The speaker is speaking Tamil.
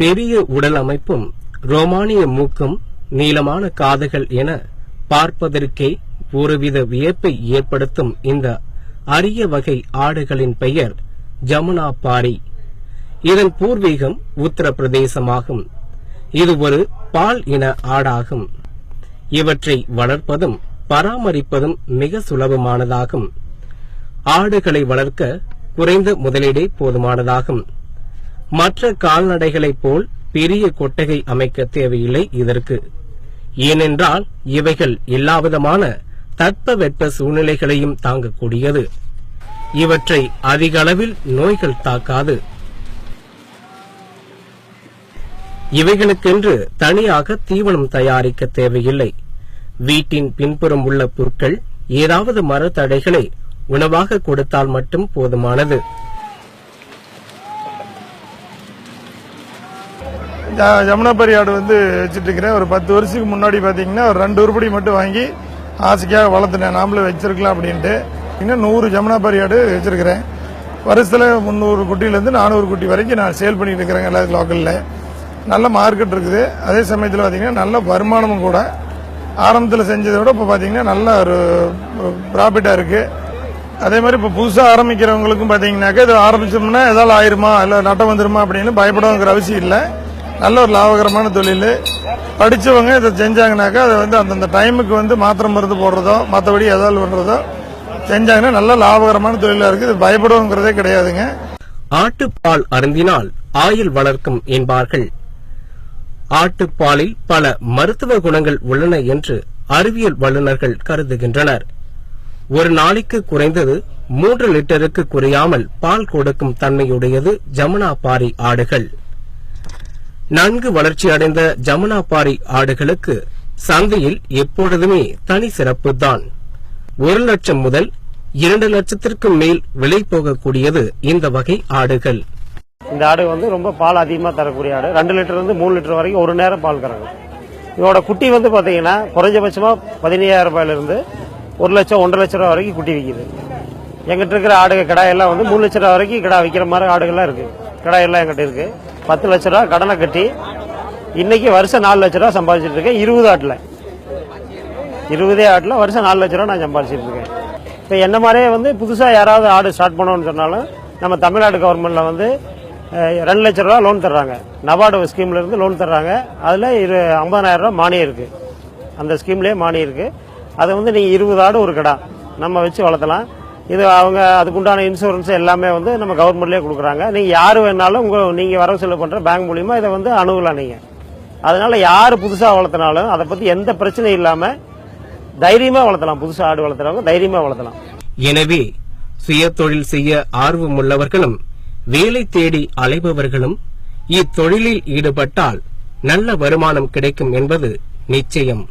பெரிய உடல் அமைப்பும் ரோமானிய மூக்கும் நீளமான காதுகள் என பார்ப்பதற்கே ஒருவித வியப்பை ஏற்படுத்தும் இந்த அரிய வகை ஆடுகளின் பெயர் ஜமுனா பாரி இதன் பூர்வீகம் உத்தரப்பிரதேசமாகும். இது ஒரு பால் இன ஆடாகும். இவற்றை வளர்ப்பதும் பராமரிப்பதும் மிக சுலபமானதாகும். ஆடுகளை வளர்க்க குறைந்த முதலீடே போதுமானதாகும். மற்ற கால்நடைகளைப் போல் பெரிய கொட்டகை அமைக்க தேவையில்லை இதற்கு. ஏனென்றால் இவைகள் எல்லாவிதமான தட்பவெட்ப சூழ்நிலைகளையும் தாங்கக்கூடியது. இவற்றை அதிக அளவில் நோய்கள் தாக்காது. இவைகளுக்கென்று தனியாக தீவனம் தயாரிக்க தேவையில்லை. வீட்டின் பின்புறம் உள்ள புற்கள் ஏதாவது மரத்தடைகளை உணவாக கொடுத்தால் மட்டும் போதுமானது. ஜமுனா ஜமுனாபரி ஆடு வந்து வச்சுட்டுருக்கிறேன் ஒரு பத்து வருஷத்துக்கு முன்னாடி பார்த்தீங்கன்னா ஒரு ரெண்டு உருப்படி மட்டும் வாங்கி ஆசைக்காக வளர்த்துனேன். நாமளும் வச்சுருக்கலாம் அப்படின்ட்டு. இன்னும் நூறு ஜமுனாபரி ஆடு வச்சுருக்கிறேன். வருஷத்தில் முந்நூறு குட்டிலேருந்து நானூறு குட்டி வரைக்கும் நான் சேல் பண்ணிட்டு இருக்கிறேன் எல்லா லோக்கலில். நல்ல மார்க்கெட் இருக்குது. அதே சமயத்தில் பார்த்தீங்கன்னா நல்ல வருமானமும் கூட. ஆரம்பத்தில் செஞ்சதை விட இப்போ பார்த்தீங்கன்னா நல்ல ஒரு ப்ராஃபிட்டாக இருக்குது அதே மாதிரி இப்போ புதுசாக ஆரம்பிக்கிறவங்களுக்கும் பார்த்தீங்கன்னாக்கா இது ஆரம்பிச்சோம்னா ஏதாவது ஆயிருமா? இல்லை நட்டம் வந்துருமா அப்படின்னு பயப்படங்கிற அவசியம் இல்லை. நல்ல ஒரு லாபகரமான தொழில். படித்தவங்க இதை செஞ்சாங்கனாக்கா அதை வந்து அந்தந்த டைமுக்கு வந்து மாத்திரை மருந்து போடுறதோ மற்றபடி ஏதாவது பண்ணுறதோ செஞ்சாங்கன்னா நல்ல லாபகரமான தொழிலாக இருக்குது இது பயப்படணுங்கிறதே கிடையாதுங்க. ஆட்டுப்பால் அருந்தினால் ஆயுள் வளர்க்கும் என்பார்கள். ஆட்டுப்பாலில் பல மருத்துவ குணங்கள் உள்ளன என்று அறிவியல் வல்லுநர்கள் கருதுகின்றனர். ஒரு நாளைக்கு குறைந்தது மூன்று லிட்டருக்கு குறையாமல் பால் கொடுக்கும் தன்மையுடையது ஜமுனா பாரி ஆடுகள். நன்கு வளர்ச்சியடைந்த ஜமுனா பாரி ஆடுகளுக்கு சந்தையில் எப்பொழுதுமே தனி சிறப்பு தான் ஒரு லட்சம் முதல் இரண்டு லட்சத்திற்கும் மேல் விலை போகக்கூடியது இந்த வகை ஆடுகள். இந்த ஆடு வந்து ரொம்ப பால் அதிகமாக தரக்கூடிய ஆடு. ரெண்டு லிட்டர் வந்து மூணு லிட்டர் வரைக்கும் ஒரு நேரம் பால் கறங்க இதோட குட்டி வந்து பார்த்தீங்கன்னா குறைஞ்சபட்சமாக பதினையாயிரம் ரூபாயிலிருந்து ஒரு லட்சம் ஒன்றரை லட்சம் ரூபா வரைக்கும் குட்டி விற்கிது எங்கிட்ட இருக்கிற ஆடுகள் கிடாயெல்லாம் வந்து மூணு லட்ச ரூபா வரைக்கும் கிடா விற்கிற மாதிரி ஆடுகள்லாம் இருக்கு. கடாயெல்லாம் எங்கிட்ட இருக்கு. பத்து லட்ச ரூபா கடனை கட்டி இன்னைக்கு வருஷம் நாலு லட்ச ரூபா சம்பாதிச்சுட்டு இருக்கேன். இருபது ஆட்டில். இருபதே ஆட்டில் வருஷம் நாலு லட்ச ரூபா நான் சம்பாதிச்சுட்டு இருக்கேன். இப்போ என்ன மாதிரியே வந்து புதுசாக யாராவது ஆடு ஸ்டார்ட் பண்ணோன்னு சொன்னாலும் நம்ம தமிழ்நாடு கவர்மெண்ட்ல வந்து ரெண்டு லட்ச ரூபா லோன் தர்றாங்க. நபார்டு ஸ்கீம்ல இருந்து லோன் தர்றாங்க. அதில் இரு ஐம்பதாயிரம் ரூபா மானியம் இருக்கு. அந்த ஸ்கீம்லேயே மானியம் இருக்கு. அதை வந்து நீங்கள் இருபது ஆடு ஒரு கடா நம்ம வச்சு வளர்த்தலாம். இது அவங்க அதுக்குண்டான இன்சூரன்ஸ் எல்லாமே வந்து நம்ம கவர்மெண்ட்லேயே கொடுக்குறாங்க. நீங்கள் யார் வேணாலும் உங்கள் நீங்கள் வரவு செலவு பண்ணுற பேங்க் மூலிமா இதை வந்து அணுகலாம் நீங்கள் அதனால் யார் புதுசாக வளர்த்தினாலும் அதை பற்றி எந்த பிரச்சனையும் இல்லாமல் தைரியமாக வளர்த்தலாம். புதுசாக ஆடு வளர்த்துறவங்க தைரியமாக வளர்த்தலாம். எனவே சுய தொழில் செய்ய ஆர்வமுள்ளவர்களும் வேலை தேடி அலைபவர்களும் இத்தொழிலில் ஈடுபட்டால் நல்ல வருமானம் கிடைக்கும் என்பது நிச்சயம்.